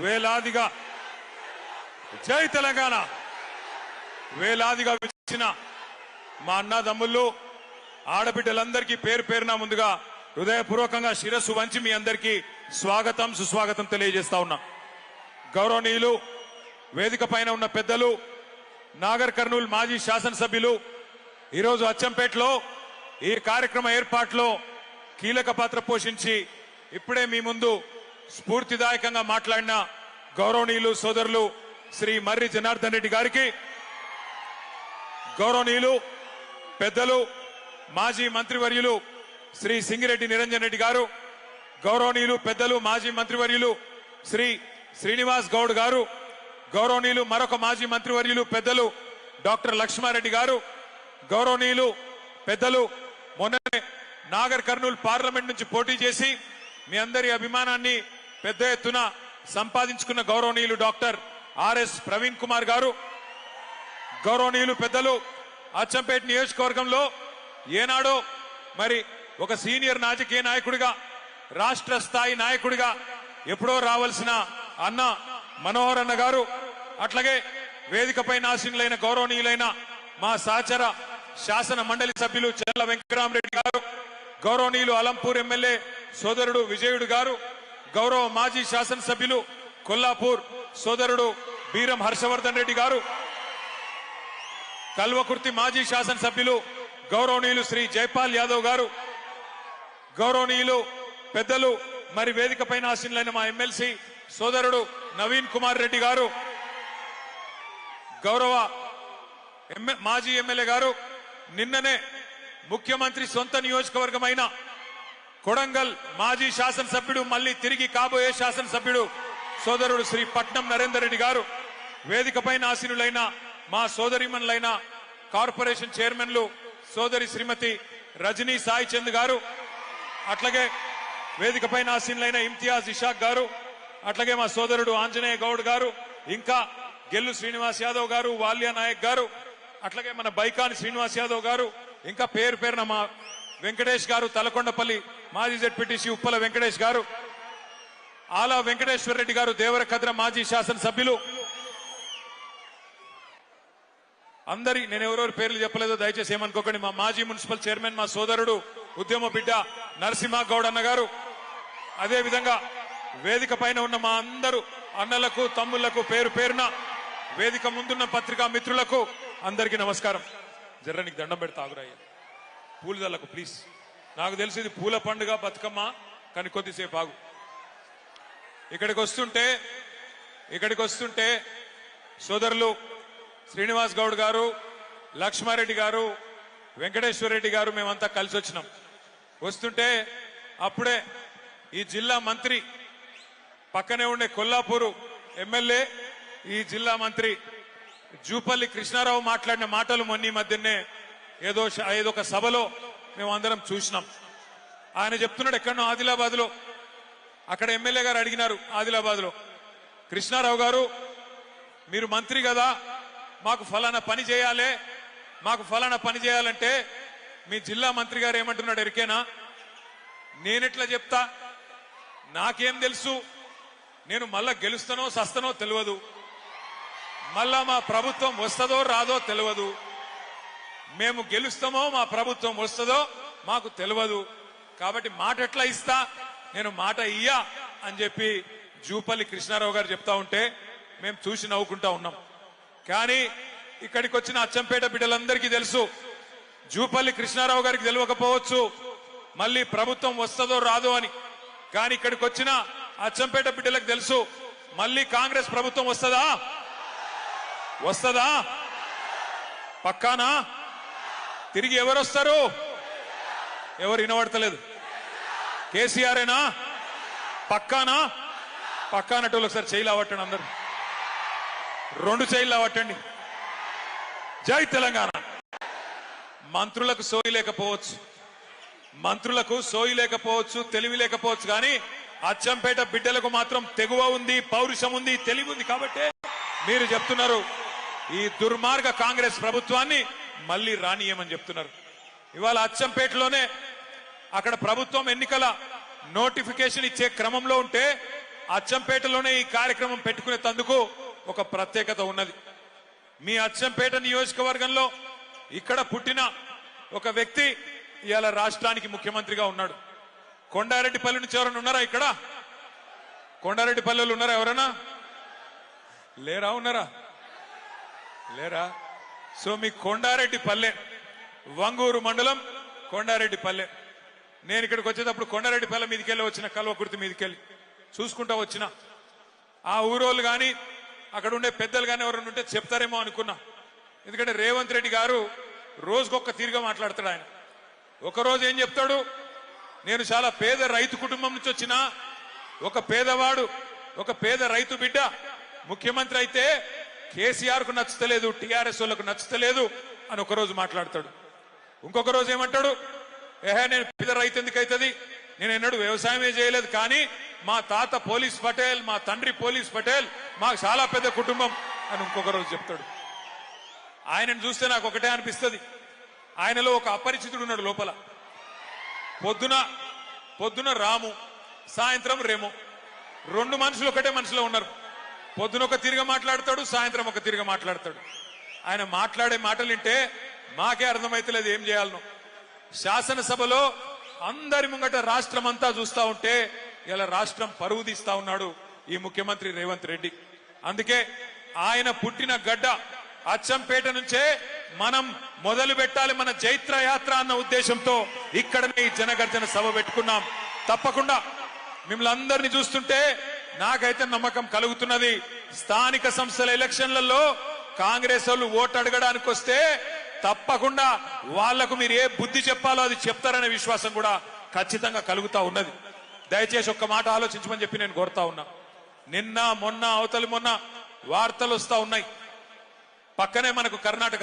వేలాదిగా జై తెలంగాణ. వేలాదిగా ఇచ్చిన మా అన్నదమ్ముళ్ళు ఆడబిడ్డలందరికీ పేరు పేరున ముందుగా హృదయపూర్వకంగా శిరస్సు వంచి మీ అందరికీ స్వాగతం సుస్వాగతం తెలియజేస్తా ఉన్నా. గౌరవనీయులు వేదిక పైన ఉన్న పెద్దలు నాగర్ కర్నూలు మాజీ శాసనసభ్యులు ఈరోజు అచ్చంపేటలో ఈ కార్యక్రమ ఏర్పాట్లో కీలక పాత్ర పోషించి ఇప్పుడే మీ ముందు స్ఫూర్తిదాయకంగా మాట్లాడిన గౌరవనీయులు సోదరులు శ్రీ మర్రి జనార్దన్ రెడ్డి గారికి గౌరవనీయులు పెద్దలు మాజీ మంత్రివర్యులు శ్రీ సింగిరెడ్డి నిరంజన్ రెడ్డి గారు గౌరవనీయులు పెద్దలు మాజీ మంత్రివర్యులు శ్రీ శ్రీనివాస్ గౌడ్ గారు గౌరవనీయులు మరొక మాజీ మంత్రివర్యులు పెద్దలు డాక్టర్ లక్ష్మారెడ్డి గారు గౌరవనీయులు పెద్దలు మొన్ననే నాగర్ కర్నూలు పార్లమెంట్ నుంచి పోటీ చేసి మీ అందరి అభిమానాన్ని పెద్ద ఎత్తున సంపాదించుకున్న గౌరవనీయులు డాక్టర్ ఆర్ఎస్ ప్రవీణ్ కుమార్ గారు గౌరవనీయులు పెద్దలు అచ్చంపేట నియోజకవర్గంలో ఏనాడో మరి ఒక సీనియర్ రాజకీయ నాయకుడిగా రాష్ట్ర స్థాయి నాయకుడిగా ఎప్పుడో రావాల్సిన అన్న మనోహర్ అన్న గారు అట్లాగే వేదికపై నాశనులైన గౌరవనీయులైన మా సహచర శాసన మండలి సభ్యులు చెల్ల వెంకటరామరెడ్డి గారు గౌరవనీయులు అలంపూర్ ఎమ్మెల్యే సోదరుడు విజయుడు గారు గౌరవ మాజీ శాసనసభ్యులు కొల్లాపూర్ సోదరుడు బీరం హర్షవర్ధన్ రెడ్డి గారు కల్వకుర్తి మాజీ శాసనసభ్యులు గౌరవనీయులు శ్రీ జైపాల్ యాదవ్ గారు గౌరవనీయులు పెద్దలు మరి వేదిక పైన ఆశీనులైన మా ఎమ్మెల్సీ సోదరుడు నవీన్ కుమార్ రెడ్డి గారు గౌరవ మాజీ ఎమ్మెల్యే గారు నిన్ననే ముఖ్యమంత్రి సొంత నియోజకవర్గమైన కొడంగల్ మాజీ శాసనసభ్యుడు మళ్ళీ తిరిగి కాబోయే శాసనసభ్యుడు సోదరుడు శ్రీ పట్నం నరేందర్ రెడ్డి గారు వేదికపైన ఆసీనులైన మా సోదరిమన్లైన కార్పొరేషన్ చైర్మన్లు సోదరి శ్రీమతి రజనీ సాయి చంద్ గారు అట్లాగే వేదికపైన ఆసీనులైన ఇమ్తియాజ్ ఇషాక్ గారు అట్లాగే మా సోదరుడు ఆంజనేయ గౌడ్ గారు ఇంకా గెల్లు శ్రీనివాస్ యాదవ్ గారు వాల్యా నాయక్ గారు అట్లాగే మన బైకాని శ్రీనివాస్ యాదవ్ గారు ఇంకా పేరు పేరున మా వెంకటేష్ గారు తలకొండపల్లి మాజీ జడ్పీటీసీ ఉప్పల వెంకటేష్ గారు ఆలా వెంకటేశ్వర రెడ్డి గారు దేవరకద్ర మాజీ శాసనసభ్యులు. అందరి నేను ఎవరెవరు పేర్లు చెప్పలేదో దయచేసి ఏమనుకోకండి. మా మాజీ మున్సిపల్ చైర్మన్ మా సోదరుడు ఉద్యమ బిడ్డ నరసింహ గౌడ్ అన్న గారు అదేవిధంగా వేదిక పైన ఉన్న మా అందరూ అన్నలకు తమ్ముళ్ళకు పేరు పేరున వేదిక ముందున్న పత్రికా మిత్రులకు అందరికీ నమస్కారం. జర్రనికి దండం పెడతా ఆగురయ్య పూలదల్లకు ప్లీజ్ నాకు తెలిసి ఇది పూల పండుగ బతుకమ్మ కానీ కొద్దిసేపు ఆగు. ఇక్కడికి వస్తుంటే ఇక్కడికి వస్తుంటే సోదరులు శ్రీనివాస్ గౌడ్ గారు లక్ష్మారెడ్డి గారు వెంకటేశ్వర రెడ్డి గారు మేమంతా కలిసి వచ్చినాం. వస్తుంటే అప్పుడే ఈ జిల్లా మంత్రి పక్కనే ఉండే కొల్లాపూరు ఎమ్మెల్యే ఈ జిల్లా మంత్రి జూపల్లి కృష్ణారావు మాట్లాడిన మాటలు మొన్న ఈ మధ్యనే ఏదో ఏదో ఒక సభలో మేము అందరం చూసినాం. ఆయన చెప్తున్నాడు ఎక్కడో ఆదిలాబాద్లో అక్కడ ఎమ్మెల్యే గారు అడిగినారు ఆదిలాబాద్లో కృష్ణారావు గారు మీరు మంత్రి కదా మాకు ఫలానా పని చేయాలి మాకు ఫలానా పని చేయాలంటే మీ జిల్లా మంత్రి గారు ఏమంటున్నాడు ఎరికేనా? నేనెట్లా చెప్తా? నాకేం తెలుసు. నేను మళ్ళా గెలుస్తానో సస్తనో తెలియదు మళ్ళా మా ప్రభుత్వం వస్తుందో రాదో తెలియదు మేము గెలుస్తామో మా ప్రభుత్వం వస్తుందో మాకు తెలియదు కాబట్టి మాట ఎట్లా ఇస్తా? నేను మాట ఇయ్యా అని చెప్పి జూపల్లి కృష్ణారావు గారు చెప్తా ఉంటే మేము చూసి నవ్వుకుంటా ఉన్నాం. కానీ ఇక్కడికి వచ్చిన అచ్చంపేట బిడ్డలందరికీ తెలుసు జూపల్లి కృష్ణారావు గారికి తెలియకపోవచ్చు మళ్ళీ ప్రభుత్వం వస్తుందో రాదో అని. కానీ ఇక్కడికి వచ్చిన అచ్చంపేట బిడ్డలకు తెలుసు మళ్ళీ కాంగ్రెస్ ప్రభుత్వం వస్తుందా? వస్తుందా? పక్కానా? తిరిగి ఎవరు వస్తారు ఎవరు వినబడతలేదు. కేసీఆరేనా? పక్కానా? పక్కానట్టు ఒకసారి చేయిలు అవట్టండి అందరు. రెండు చైలు అవట్టండి జై తెలంగాణ. మంత్రులకు సోయి లేకపోవచ్చు. మంత్రులకు సోయి లేకపోవచ్చు తెలివి లేకపోవచ్చు కానీ అచ్చంపేట బిడ్డలకు మాత్రం తెగువ ఉంది పౌరుషం ఉంది తెలివి ఉంది కాబట్టే మీరు చెప్తున్నారు ఈ దుర్మార్గ కాంగ్రెస్ ప్రభుత్వాన్ని మళ్ళీ రానియమని చెప్తున్నారు. ఇవాళ అచ్చంపేటలోనే అక్కడ ప్రభుత్వం ఎన్నికల నోటిఫికేషన్ ఇచ్చే క్రమంలో ఉంటే అచ్చంపేటలోనే ఈ కార్యక్రమం పెట్టుకునే తందుకు ఒక ప్రత్యేకత ఉన్నది. మీ అచ్చంపేట నియోజకవర్గంలో ఇక్కడ పుట్టిన ఒక వ్యక్తి ఇవాళ రాష్ట్రానికి ముఖ్యమంత్రిగా ఉన్నాడు. కొండారెడ్డిపల్లి నుంచి ఎవరైనా ఉన్నారా ఇక్కడ? కొండారెడ్డిపల్లెలు ఉన్నారా ఎవరైనా? లేరా ఉన్నారా? లేరా? సో మీ కొండారెడ్డి పల్లె వంగూరు మండలం కొండారెడ్డి పల్లె. నేను ఇక్కడికి వచ్చేటప్పుడు కొండారెడ్డి పల్లె మీదకి వెళ్ళి వచ్చిన కల్వకుర్తి మీదకి వెళ్ళి చూసుకుంటా వచ్చిన. ఆ ఊరోళ్ళు కానీ అక్కడ ఉండే పెద్దలు కానీ ఎవరైనా ఉంటే చెప్తారేమో అనుకున్నా. ఎందుకంటే రేవంత్ రెడ్డి గారు రోజుకొక్క తీరుగా మాట్లాడతాడు ఆయన. ఒకరోజు ఏం చెప్తాడు? నేను చాలా పేద రైతు కుటుంబం నుంచి వచ్చిన ఒక పేదవాడు ఒక పేద రైతు బిడ్డ ముఖ్యమంత్రి అయితే కేసీఆర్కు నచ్చుతలేదు టీఆర్ఎస్ వాళ్ళకు నచ్చుతలేదు అని ఒకరోజు మాట్లాడతాడు. ఇంకొక రోజు ఏమంటాడు? ఏహే నేను పిల్ల రైతు ఎందుకైతుంది నేను ఎన్నడూ వ్యవసాయమే చేయలేదు కానీ మా తాత పోలీస్ పటేల్ మా తండ్రి పోలీస్ పటేల్ మాకు చాలా పెద్ద కుటుంబం అని ఇంకొక రోజు చెప్తాడు. ఆయనను చూస్తే నాకు ఒకటే అనిపిస్తుంది. ఆయనలో ఒక అపరిచితుడు ఉన్నాడు లోపల. పొద్దున పొద్దున రాము సాయంత్రం రేము. రెండు మనుషులు ఒకటే మనుషులో ఉన్నారు. పొద్దున ఒక తిరిగి మాట్లాడతాడు సాయంత్రం ఒక తిరిగి మాట్లాడతాడు. ఆయన మాట్లాడే మాటలు వింటే మాకే అర్థమైతలేదు ఏం చేయాలను. శాసనసభలో అందరి ముంగట రాష్ట్రం అంతా చూస్తా ఉంటే ఇలా రాష్ట్రం పరువు తీస్తా ఉన్నాడు ఈ ముఖ్యమంత్రి రేవంత్ రెడ్డి. అందుకే ఆయన పుట్టిన గడ్డ అచ్చంపేట నుంచే మనం మొదలు పెట్టాలి మన జైత్ర యాత్ర అన్న ఉద్దేశంతో ఇక్కడనే ఈ జనగర్జన సభ పెట్టుకున్నాం. తప్పకుండా మిమ్మల్ని అందరినీ చూస్తుంటే నాకైతే నమ్మకం కలుగుతున్నది. స్థానిక సంస్థల ఎలక్షన్లలో కాంగ్రెస్ వాళ్ళు ఓటు అడగడానికి వస్తే తప్పకుండా వాళ్ళకు మీరు ఏ బుద్ధి చెప్పాలో అది చెప్తారనే విశ్వాసం కూడా ఖచ్చితంగా కలుగుతా ఉన్నది. దయచేసి ఒక్క మాట ఆలోచించమని చెప్పి నేను కోరుతా ఉన్నా. నిన్న మొన్న అవతలి మొన్న వార్తలు వస్తా ఉన్నాయి. పక్కనే మనకు కర్ణాటక